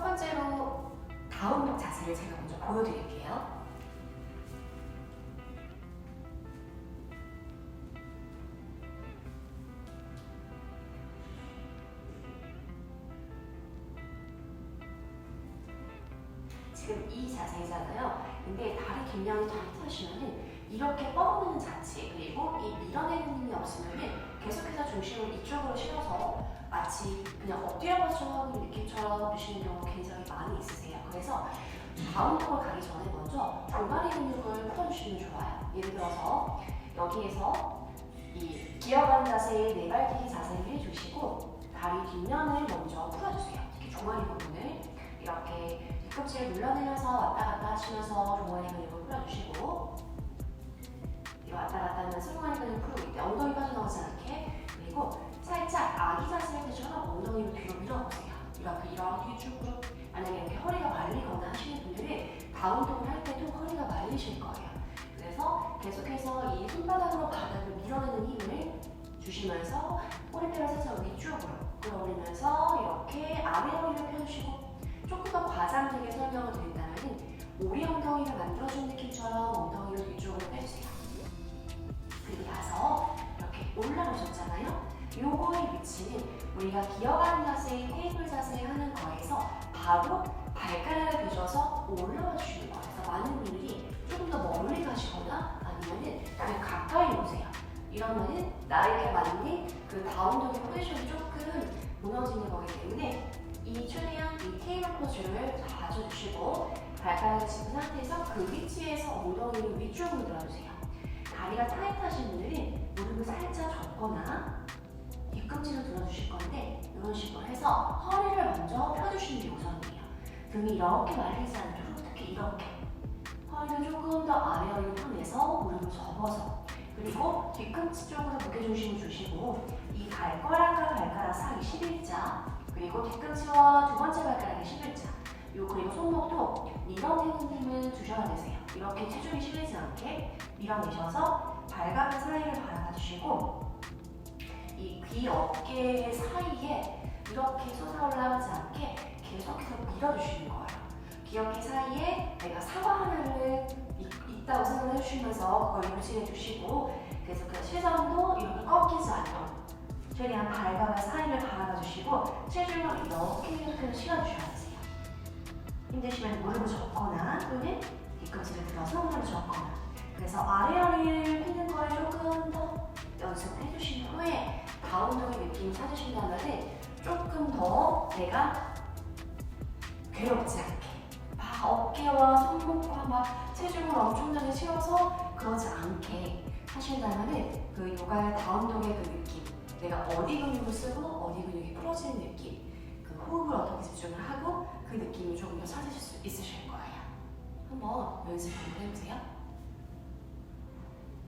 첫 번째로 다운독 자세를 제가 먼저 보여드릴게요. 지금 이 자세잖아요. 근데 다리 긴장이 타이트하시면은 이렇게 뻗는 자체 그리고 이 밀어내는 힘이 없으면은 계속해서 중심을 이쪽으로 실어서 마치 그냥 엎드려가지고 하는 느낌처럼 드시는 경우 굉장히 많이 있으세요. 그래서 다운독을 가기 전에 먼저 골반의 근육을 풀어주시면 좋아요. 예를 들어서 여기에서 이 기어가는 자세의 네발뛰기 자세를 해주시고 다리 뒷면을 먼저 풀어주세요. 특히 종아리 부분을 이렇게 뒤꿈치를 눌러내면서 왔다 갔다 하시면서 종아리 근육을 풀어주시고 이 왔다 갔다 종아리 근육 풀고 이때 엉덩이 빠져나오지 않게 그리고 살짝 아기 자세 할 때처럼 엉덩이를 뒤로 밀어보세요. 이렇게 이렇게 쭉쭉 만약에 이렇게 허리가 말리거나 하시는 분들은 다운독을 할 때도 허리가 말리실 거예요. 그래서 계속해서 이 손바닥으로 바닥을 밀어내는 힘을 주시면서 꼬리뼈를 살짝 위쪽으로 끌어올리면서 이렇게 아래 허리를 펴주시고 조금 더 과장되게 설명을 드린다면 오리 엉덩이를 만들어준 느낌처럼 엉덩이를 뒤쪽으로 빼주세요. 우리가 기어가는 자세, 테이블 자세 하는 거에서 바로 발가락을 펴셔서 올라와 주시는 거예요. 그래서 많은 분들이 조금 더 멀리 가시거나 아니면은 그냥 가까이 오세요. 이러면은 나에게 맞는 그 다운독의 포지션이 조금 무너지는 거기 때문에 이 최대한 이 테이블 포즈를 잡아주시고 발가락을 짚은 상태에서 그 위치에서 엉덩이를 위쪽으로 들어주세요. 다리가 타이트하신 분들은 식으로 해서 허리를 먼저 펴주시는 게 우선이에요. 등이 이렇게 않도록 특히 이렇게 허리를 조금 더 아래 허리를 펴내서 무릎을 접어서 그리고 뒤꿈치 쪽으로 무게중심을 주시고 이 발가락과 발가락 사이 11자 그리고 뒤꿈치와 두 번째 발가락의 11자 요 그리고 손목도 밀어내는 힘을 주셔야 되세요. 이렇게 체중이 실리지 않게 밀어내셔서 발가락 사이를 바라봐 주시고 이 귀 어깨 사이에 이렇게 솟아 올라가지 않게 계속해서 밀어주시는 거예요. 귀 어깨 사이에 내가 사과 하나를 있- 있다고 생각을 해주시면서 그걸 유지해 주시고 그래서 그 시선도 이렇게 꺾이지 않도록 최대한 발가락 사이를 바라봐 주시고 체중을 이렇게 이렇게 실어주셔야 되세요. 힘드시면 무릎을 접거나 또는 뒤꿈치를 들어서 무릎을 접거나 그래서 아래 더 내가 괴롭지 않게 막 어깨와 손목과 막 체중을 엄청나게 실어서 그러지 않게 하신다면 그 요가의 다운독의 그 느낌 내가 어디 근육을 쓰고 어디 근육이 풀어지는 느낌 그 호흡을 어떻게 집중을 하고 그 느낌을 조금 더 찾으실 수 있으실 거예요. 한번 연습 한번 해보세요